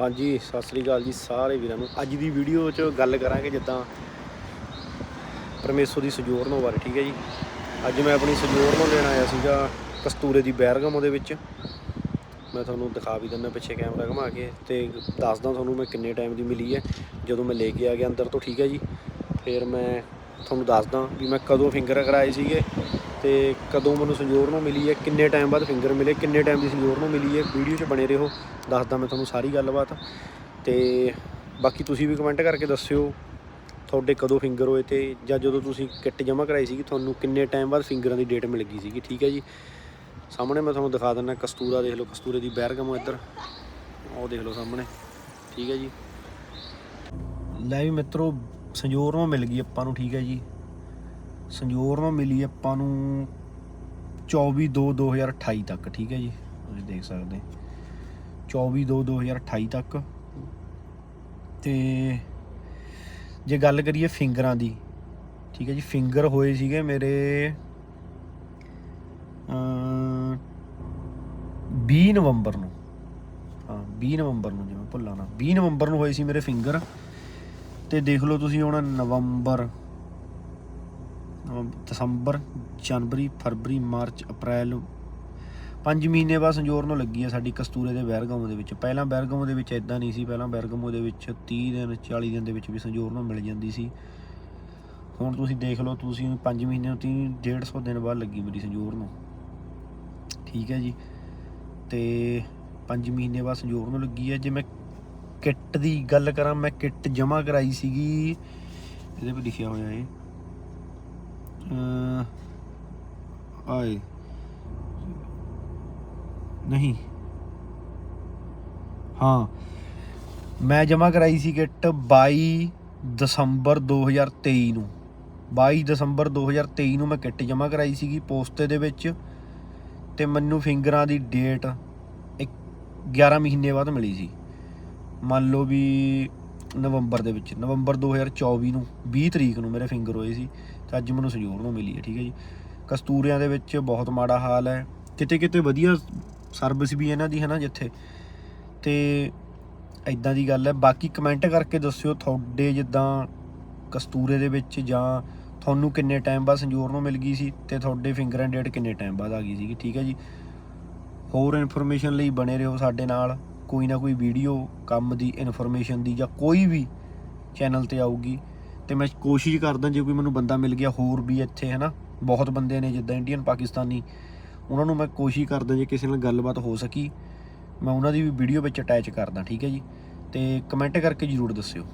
ਹਾਂਜੀ, ਸਤਿ ਸ੍ਰੀ ਅਕਾਲ ਜੀ ਸਾਰੇ ਵੀਰਾਂ ਨੂੰ। ਅੱਜ ਦੀ ਵੀਡੀਓ 'ਚ ਗੱਲ ਕਰਾਂਗੇ ਜਿੱਦਾਂ ਪਰਮੇਸ਼ਵਰ ਦੀ ਸਜੋਰਨੋ ਬਾਰੇ, ਠੀਕ ਹੈ ਜੀ? ਅੱਜ ਮੈਂ ਆਪਣੀ ਸਜੋਰਨੋ ਲੈਣ ਆਇਆ ਸੀਗਾ ਕਸਤੂਰੇ ਦੀ ਬੈਰਗਮ ਉਹਦੇ ਵਿੱਚ। ਮੈਂ ਤੁਹਾਨੂੰ ਦਿਖਾ ਵੀ ਦਿੰਦਾ ਪਿੱਛੇ ਕੈਮਰਾ ਘੁਮਾ ਕੇ ਤੇ ਦੱਸਦਾ ਤੁਹਾਨੂੰ ਮੈਂ ਕਿੰਨੇ ਟਾਈਮ ਦੀ ਮਿਲੀ ਹੈ। ਜਦੋਂ ਮੈਂ ਲੈ ਕੇ ਆ ਗਿਆ ਅੰਦਰ ਤੋਂ, ਠੀਕ ਹੈ ਜੀ? ਫਿਰ ਮੈਂ ਤੁਹਾਨੂੰ ਦੱਸਦਾ ਵੀ ਮੈਂ ਕਦੋਂ ਫਿੰਗਰ ਕਰਾਏ ਸੀਗੇ ਤੇ ਕਦੋਂ ਮੈਨੂੰ ਸੰਜੋਰ ਨੂੰ ਮਿਲੀ ਹੈ, ਕਿੰਨੇ ਟਾਈਮ ਬਾਅਦ ਫਿੰਗਰ ਮਿਲੇ, ਕਿੰਨੇ ਟਾਈਮ ਦੀ ਸੰਜੋਰ ਨੂੰ ਮਿਲੀ ਹੈ ਵੀਡੀਓ 'ਚ ਬਣੇ ਰਹੋ, ਦੱਸਦਾ ਮੈਂ ਤੁਹਾਨੂੰ ਸਾਰੀ ਗੱਲਬਾਤ। ਤੇ ਬਾਕੀ ਤੁਸੀਂ ਵੀ ਕਮੈਂਟ ਕਰਕੇ ਦੱਸਿਓ ਤੁਹਾਡੇ ਕਦੋਂ ਫਿੰਗਰ ਹੋਏ ਤੇ ਜਾਂ ਜਦੋਂ ਤੁਸੀਂ ਕਿੱਟ ਜਮ੍ਹਾਂ ਕਰਾਈ ਸੀਗੀ, ਤੁਹਾਨੂੰ ਕਿੰਨੇ ਟਾਈਮ ਬਾਅਦ ਫਿੰਗਰਾਂ ਦੀ ਡੇਟ ਮਿਲ ਗਈ ਸੀਗੀ, ਠੀਕ ਹੈ ਜੀ? ਸਾਹਮਣੇ ਮੈਂ ਤੁਹਾਨੂੰ ਦਿਖਾ ਦਿੰਦਾ ਕਸਤੂਰਾ, ਦੇਖ ਲਓ ਕਸਤੂਰੇ ਦੀ ਬੈਰਗਮ ਇੱਧਰ। ਉਹ ਦੇਖ ਲਓ ਸਾਹਮਣੇ, ਠੀਕ ਹੈ ਜੀ? ਲੈ ਵੀ ਮਿੱਤਰੋ ਸੰਜੋਰ ਨੂੰ ਮਿਲ ਗਈ ਆਪਾਂ ਨੂੰ, ਠੀਕ ਹੈ ਜੀ। ਸੰਜੋਰ ਨੂੰ ਮਿਲੀ ਆਪਾਂ ਨੂੰ 24 2 2028 ਤੱਕ, ਠੀਕ ਹੈ ਜੀ। ਤੁਸੀਂ ਦੇਖ ਸਕਦੇ 24 2 2028 ਤੱਕ। ਤੇ ਜੇ ਗੱਲ ਕਰੀਏ ਫਿੰਗਰਾਂ ਦੀ, ਠੀਕ ਹੈ ਜੀ। ਫਿੰਗਰ ਹੋਏ ਸੀਗੇ ਮੇਰੇ ਅਮ 20 ਨਵੰਬਰ ਨੂੰ। ਹਾਂ 20 ਨਵੰਬਰ ਨੂੰ, ਜਿਵੇਂ ਭੁੱਲਾਂ ਨਾ। 20 ਨਵੰਬਰ ਨੂੰ ਹੋਏ ਸੀ ਮੇਰੇ ਫਿੰਗਰ। ਤੇ ਦੇਖ ਲਓ ਤੁਸੀਂ ਹੁਣ ਨਵੰਬਰ ਦਸੰਬਰ, ਜਨਵਰੀ, ਫਰਵਰੀ, ਮਾਰਚ, ਅਪ੍ਰੈਲ, ਪੰਜ ਮਹੀਨੇ ਬਾਅਦ ਸੰਜੋਰ ਨੂੰ ਲੱਗੀ ਹੈ ਸਾਡੀ ਕਸਤੂਰੇ ਦੇ ਬੈਰਗਮ ਦੇ ਵਿੱਚ। ਪਹਿਲਾਂ ਬੈਰਗਮ ਦੇ ਵਿੱਚ ਇਦਾਂ ਨਹੀਂ ਸੀ, ਪਹਿਲਾਂ ਬੈਰਗਮ ਦੇ ਵਿੱਚ 30 ਦਿਨ 40 ਦਿਨ ਦੇ ਵਿੱਚ ਵੀ ਸੰਜੋਰ ਨੂੰ ਮਿਲ ਜਾਂਦੀ ਸੀ। ਹੁਣ ਤੁਸੀਂ ਦੇਖ ਲਓ, ਤੁਸੀਂ 5 ਮਹੀਨੇ ਨੂੰ 30 150 ਦਿਨ ਬਾਅਦ ਲੱਗੀ ਮੇਰੀ ਸੰਜੋਰ ਨੂੰ। ਠੀਕ ਹੈ ਜੀ। ਤੇ 5 ਮਹੀਨੇ ਬਾਅਦ ਸੰਜੋਰ ਨੂੰ ਲੱਗੀ ਹੈ ਜੇ ਮੈਂ ਕਿੱਟ ਦੀ ਗੱਲ ਕਰਾਂ, ਮੈਂ ਕਿੱਟ ਜਮ੍ਹਾਂ ਕਰਾਈ ਸੀਗੀ। ਇਹਦੇ 'ਤੇ ਲਿਖਿਆ ਹੋਇਆ ਹੈ ਆਏ। ਨਹੀਂ। ਹਾਂ। ਮੈਂ ਜਮ੍ਹਾਂ ਕਰਾਈ ਸੀ ਕਿੱਟ 22 ਦਸੰਬਰ 2023 ਨੂੰ। 22 ਦਸੰਬਰ 2023 ਨੂੰ ਮੈਂ ਕਿੱਟ ਜਮ੍ਹਾਂ ਕਰਾਈ ਸੀਗੀ ਪੋਸਤੇ ਦੇ ਵਿੱਚ ਤੇ ਮੈਨੂੰ ਫਿੰਗਰਾਂ ਦੀ ਡੇਟ 11 ਮਹੀਨੇ ਬਾਅਦ ਮਿਲੀ ਸੀ। ਮੰਨ ਲਓ ਵੀ ਨਵੰਬਰ ਦੇ ਵਿੱਚ, ਨਵੰਬਰ 2024 ਨੂੰ 20 ਤਰੀਕ ਨੂੰ ਮੇਰੇ ਫਿੰਗਰ ਹੋਏ ਸੀ, ਤੇ ਅੱਜ ਮੈਨੂੰ ਸੰਜੋਰ ਨੂੰ ਮਿਲੀ ਹੈ, ਠੀਕ ਹੈ ਜੀ। ਕਸਤੂਰਿਆਂ ਦੇ ਵਿੱਚ ਬਹੁਤ ਮਾੜਾ ਹਾਲ ਹੈ, ਕਿਤੇ ਕਿਤੇ ਵਧੀਆ ਸਰਵਿਸ ਵੀ ਇਹਨਾਂ ਦੀ ਹੈ ਨਾ ਜਿੱਥੇ। ਤੇ ਇਦਾਂ ਦੀ ਗੱਲ ਹੈ, ਬਾਕੀ ਕਮੈਂਟ ਕਰਕੇ ਦੱਸਿਓ ਤੁਹਾਡੇ ਜਿੱਦਾਂ ਕਸਤੂਰੇ ਦੇ ਵਿੱਚ ਜਾਂ ਤੁਹਾਨੂੰ ਕਿੰਨੇ ਟਾਈਮ ਬਾਅਦ ਸੰਜੋਰ ਨੂੰ ਮਿਲ ਗਈ ਸੀ ਤੇ ਤੁਹਾਡੇ ਫਿੰਗਰ ਐਂਡ ਡੇਟ ਕਿੰਨੇ ਟਾਈਮ ਬਾਅਦ ਆ ਗਈ ਸੀਗੀ, ਠੀਕ ਹੈ ਜੀ। ਹੋਰ ਇਨਫੋਰਮੇਸ਼ਨ ਲਈ ਬਣੇ ਰਹੋ ਸਾਡੇ ਨਾਲ। ਕੋਈ ਨਾ ਕੋਈ ਵੀਡੀਓ ਕੰਮ ਦੀ ਇਨਫੋਰਮੇਸ਼ਨ ਦੀ ਜਾਂ ਕੋਈ ਵੀ ਚੈਨਲ ਤੇ ਆਊਗੀ। ਤੇ ਮੈਂ ਕੋਸ਼ਿਸ਼ ਕਰਦਾ ਜੇ ਕੋਈ ਮੈਨੂੰ ਬੰਦਾ ਮਿਲ ਗਿਆ ਹੋਰ ਵੀ ਇੱਥੇ ਹੈ ਨਾ ਬਹੁਤ ਬੰਦੇ ਨੇ ਜਿੱਦਾਂ ਇੰਡੀਅਨ ਪਾਕਿਸਤਾਨੀ ਉਹਨਾਂ ਨੂੰ ਮੈਂ ਕੋਸ਼ਿਸ਼ ਕਰਦਾ ਜੇ ਕਿਸੇ ਨਾਲ ਗੱਲਬਾਤ ਹੋ ਸਕੀ, ਮੈਂ ਉਹਨਾਂ ਦੀ ਵੀ ਵੀਡੀਓ ਵਿੱਚ ਅਟੈਚ ਕਰਦਾ, ਠੀਕ ਹੈ ਜੀ? ਤੇ ਕਮੈਂਟ ਕਰਕੇ ਜਰੂਰ ਦੱਸਿਓ।